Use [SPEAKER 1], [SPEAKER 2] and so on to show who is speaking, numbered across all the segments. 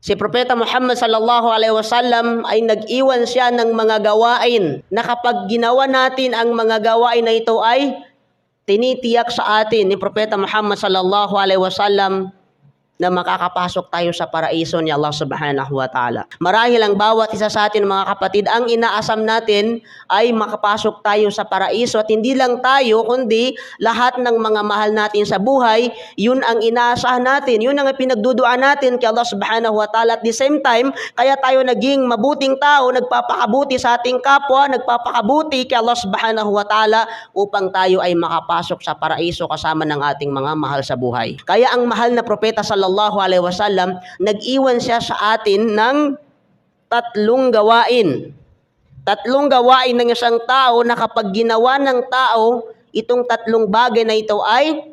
[SPEAKER 1] Si Propeta Muhammad sallallahu alaihi wasallam ay nag-iwan siya ng mga gawain. Na kapag ginawa natin ang mga gawain na ito ay tinitiyak sa atin ni Propeta Muhammad sallallahu alaihi wasallam na makakapasok tayo sa paraiso ni Allah subhanahu wa ta'ala. Marahil ang bawat isa sa atin mga kapatid, ang inaasam natin ay makapasok tayo sa paraiso at hindi lang tayo, kundi lahat ng mga mahal natin sa buhay, yun ang inaasahan natin, yun ang pinagduduan natin kay Allah subhanahu wa ta'ala. At the same time, kaya tayo naging mabuting tao, nagpapakabuti sa ating kapwa, nagpapakabuti kay Allah subhanahu wa ta'ala upang tayo ay makapasok sa paraiso kasama ng ating mga mahal sa buhay. Kaya ang mahal na propeta sallallahu alaihi wasallam, nag-iwan siya sa atin ng tatlong gawain. Tatlong gawain ng isang tao na kapag ginawa ng tao, itong tatlong bagay na ito ay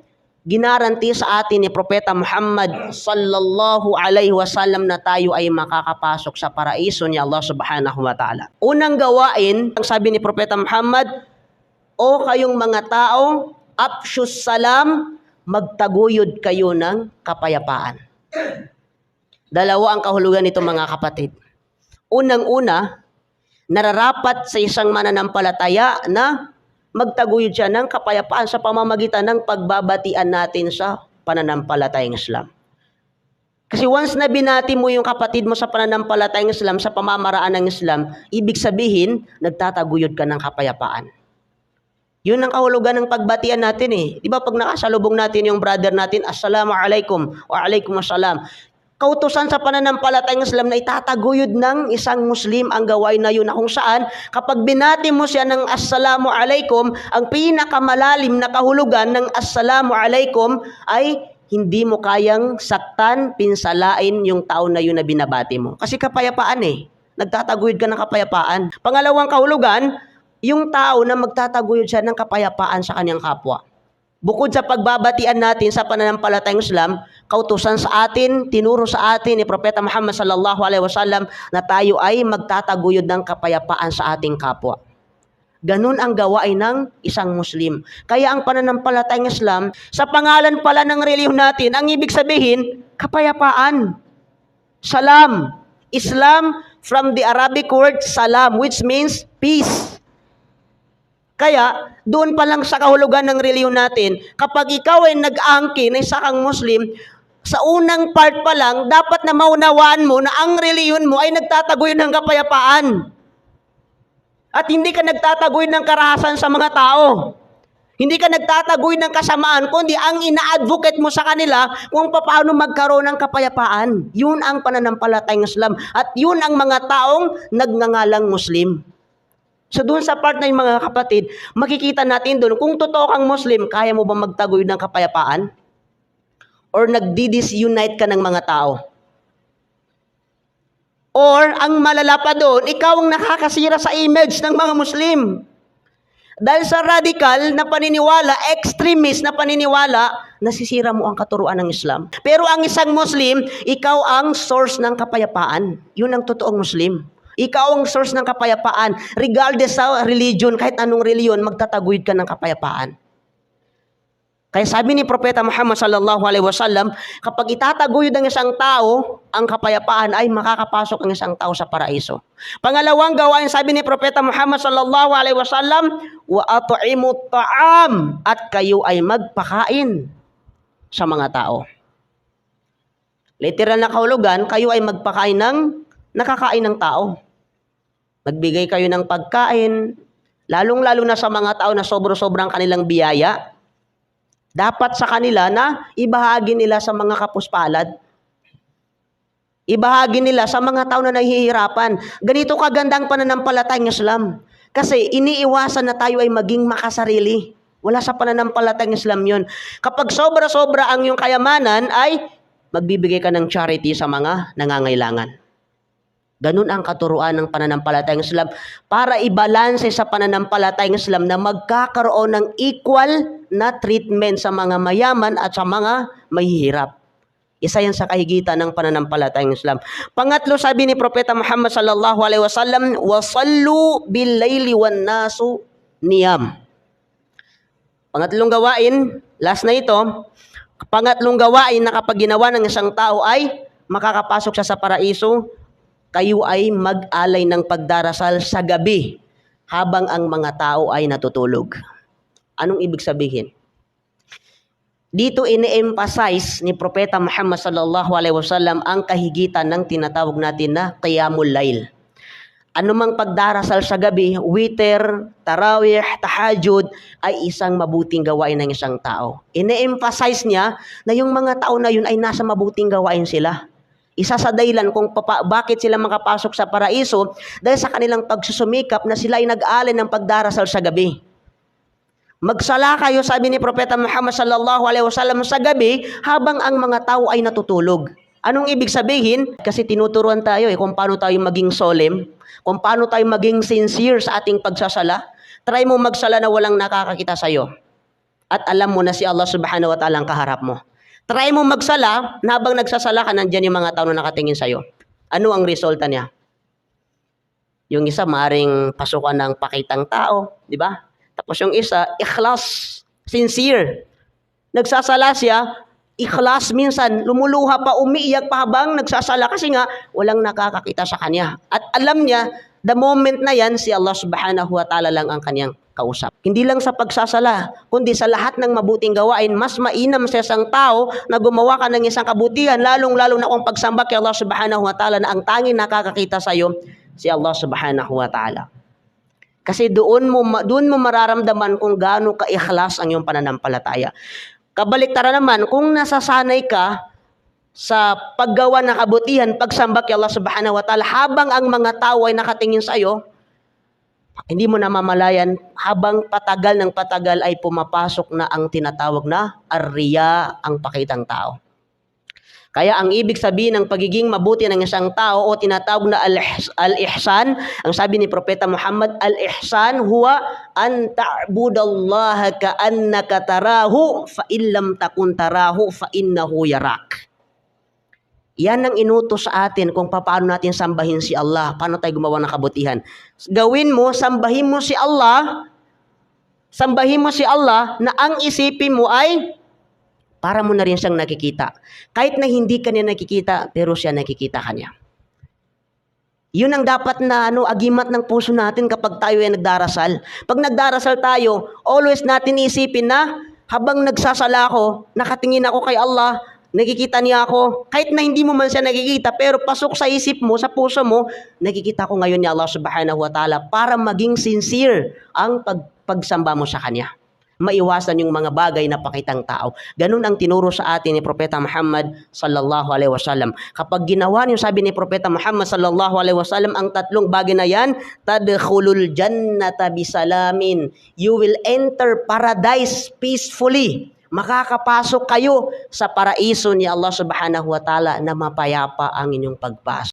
[SPEAKER 1] ginaranti sa atin ni Propeta Muhammad sallallahu alaihi wasallam na tayo ay makakapasok sa paraiso ni Allah subhanahu wa ta'ala. Unang gawain, ang sabi ni Propeta Muhammad, O kayong mga tao, apshus salam, magtaguyod kayo ng kapayapaan. Dalawa ang kahulugan nito mga kapatid. Unang-una, nararapat sa isang mananampalataya na magtaguyod siya ng kapayapaan sa pamamagitan ng pagbabatian natin sa pananampalatayang Islam. Kasi once na binati mo yung kapatid mo sa pananampalatayang Islam, sa pamamaraan ng Islam, ibig sabihin, nagtataguyod ka ng kapayapaan. Yun ang kahulugan ng pagbatian natin eh. Di ba pag nakasalubong natin yung brother natin, Assalamu alaikum wa alaikum assalam. Kautusan sa pananampalatayang Islam na itataguyod ng isang Muslim ang gawain na yun na kung saan kapag binati mo siya ng Assalamu alaikum, ang pinakamalalim na kahulugan ng Assalamu alaikum ay hindi mo kayang saktan, pinsalain yung tao na yun na binabati mo. Kasi kapayapaan eh. Nagtataguyod ka ng kapayapaan. Pangalawang kahulugan, yung tao na magtataguyod siya ng kapayapaan sa kanyang kapwa. Bukod sa pagbabatian natin sa pananampalatayang Islam, kautusan sa atin, tinuro sa atin ni Propeta Muhammad sallallahu alaihi wasallam na tayo ay magtataguyod ng kapayapaan sa ating kapwa. Ganun ang gawain ng isang Muslim. Kaya ang pananampalatayang Islam, sa pangalan pala ng reliyon natin, ang ibig sabihin, kapayapaan. Salam. Islam from the Arabic word salam, which means peace. Kaya, doon pa lang sa kahulugan ng reliyon natin, kapag ikaw ay nag-angkin na isa kang Muslim, sa unang part pa lang, dapat na maunawaan mo na ang reliyon mo ay nagtatagoy ng kapayapaan. At hindi ka nagtatagoy ng karahasan sa mga tao. Hindi ka nagtatagoy ng kasamaan, kundi ang ina-advocate mo sa kanila kung paano magkaroon ng kapayapaan. Yun ang pananampalatayang Islam. At yun ang mga taong nagngangalang Muslim. So doon sa part na yung mga kapatid, makikita natin doon, kung totoo kang Muslim, kaya mo ba magtagoy ng kapayapaan? Or nagdi-disunite ka ng mga tao? Or ang malala pa doon, ikaw ang nakakasira sa image ng mga Muslim. Dahil sa radical na paniniwala, extremist na paniniwala, nasisira mo ang katuruan ng Islam. Pero ang isang Muslim, ikaw ang source ng kapayapaan. Yun ang totoong Muslim. Ikaw ang source ng kapayapaan. Regardless sa religion, kahit anong reliyon, magtataguyod ka ng kapayapaan. Kaya sabi ni Propeta Muhammad sallallahu alaihi wasallam, kapag itataguyod ng isang tao ang kapayapaan ay makakapasok ang isang tao sa paraiso. Pangalawang gawain sabi ni Propeta Muhammad sallallahu alaihi wasallam, wa at'imu ta'am at kayo ay magpakain sa mga tao. Literal na kahulugan, kayo ay magpakain ng nakakain ng tao. Magbigay kayo ng pagkain, lalong-lalo na sa mga tao na sobro-sobrang kanilang biyaya. Dapat sa kanila na ibahagi nila sa mga kapuspalad. Ibahagi nila sa mga tao na nahihirapan. Ganito kagandang pananampalatayang Islam. Kasi iniiwasan na tayo ay maging makasarili. Wala sa pananampalatayang Islam yon. Kapag sobra-sobra ang iyong kayamanan ay magbibigay ka ng charity sa mga nangangailangan. Ganun ang katuruan ng pananampalatayang Islam para ibalanse sa pananampalatayang Islam na magkakaroon ng equal na treatment sa mga mayaman at sa mga mahihirap. Isa yan sa kahigitan ng pananampalatayang Islam. Pangatlo, sabi ni Propeta Muhammad sallallahu alaihi wasallam, "Wasallu bil-laili wan nasu niyam." Pangatlong gawain, last na ito, pangatlong gawain na kapag ginawa ng isang tao ay makakapasok siya sa paraiso, kayo ay mag-alay ng pagdarasal sa gabi habang ang mga tao ay natutulog. Anong ibig sabihin? Dito ini-emphasize ni Propeta Muhammad sallallahu alaihi wasallam ang kahigitan ng tinatawag natin na qiyamul lail. Anumang pagdarasal sa gabi, witer, tarawih, tahajud ay isang mabuting gawain ng isang tao. Ine-emphasize niya na yung mga tao na yun ay nasa mabuting gawain sila. Isa sa dahilan kung papa, bakit sila makapasok sa paraiso dahil sa kanilang pagsusumikap na sila ay nag-alin ng pagdarasal sa gabi. Magsala kayo, sabi ni Propeta Muhammad sallallahu alaihi wasallam sa gabi habang ang mga tao ay natutulog. Anong ibig sabihin? Kasi tinuturuan tayo eh kung paano tayo maging solemn, kung paano tayo maging sincere sa ating pagsasala. Try mo magsala na walang nakakakita sa iyo. At alam mo na si Allah subhanahu wa ta'ala ang kaharap mo. Try mo magsala habang nagsasala ka, nandyan yung mga tao na nakatingin sa iyo. Ano ang resulta niya? Yung isa, maring pasukan ng pakitang tao, di ba? Tapos yung isa, ikhlas, sincere. Nagsasala siya, ikhlas minsan, lumuluha pa, umiiyak pa habang nagsasala kasi nga walang nakakakita sa kanya. At alam niya, the moment na yan, si Allah subhanahu wa ta'ala lang ang kanyang kausap. Hindi lang sa pagsasala, kundi sa lahat ng mabuting gawain, mas mainam sa isang tao na gumawa ka ng isang kabutihan, lalong-lalo na kung pagsamba kay Allah subhanahu wa ta'ala na ang tanging nakakakita sa iyo, si Allah subhanahu wa ta'ala. Kasi doon mo doon mo mararamdaman kung gaano ka-ikhlas ang iyong pananampalataya. Kabaliktaran naman, kung nasasanay ka sa paggawa ng kabutihan, pagsamba kay Allah subhanahu wa ta'ala, habang ang mga tao ay nakatingin sa iyo, hindi mo namamalayan, habang patagal ng patagal ay pumapasok na ang tinatawag na arriya, ang pakitang tao. Kaya ang ibig sabihin ng pagiging mabuti ng isang tao o tinatawag na al-ihs- al-ihsan, ang sabi ni Propeta Muhammad, al-ihsan huwa an ta'budallaha ka'annaka tarahu fa illam takun tarahu fa innahu yarak. Yan ang inutos sa atin kung paano natin sambahin si Allah, paano tayo gumawa ng kabutihan. Gawin mo, sambahin mo si Allah, sambahin mo si Allah na ang isipin mo ay para mo na rin siyang nakikita. Kahit na hindi ka niya nakikita, pero siya nakikita ka niya. Yun ang dapat na ano, agimat ng puso natin kapag tayo ay nagdarasal. Pag nagdarasal tayo, always natin isipin na habang nagsasala ako, nakatingin ako kay Allah, nakikita niya ako. Kahit na hindi mo man siya nakikita, pero pasok sa isip mo, sa puso mo, nakikita ko ngayon ni Allah subhanahu wa ta'ala para maging sincere ang pag, pagsamba mo sa Kanya maiwasan yung mga bagay na pakitang tao. Ganun ang tinuro sa atin ni Propeta Muhammad sallallahu alaihi wasallam. Kapag ginawa niyo sabi ni Propeta Muhammad sallallahu alaihi wasallam ang tatlong bagay na yan, tadkhulul jannata bisalamin. You will enter paradise peacefully. Makakapasok kayo sa paraiso ni Allah subhanahu wa ta'ala na mapayapa ang inyong pagpasok.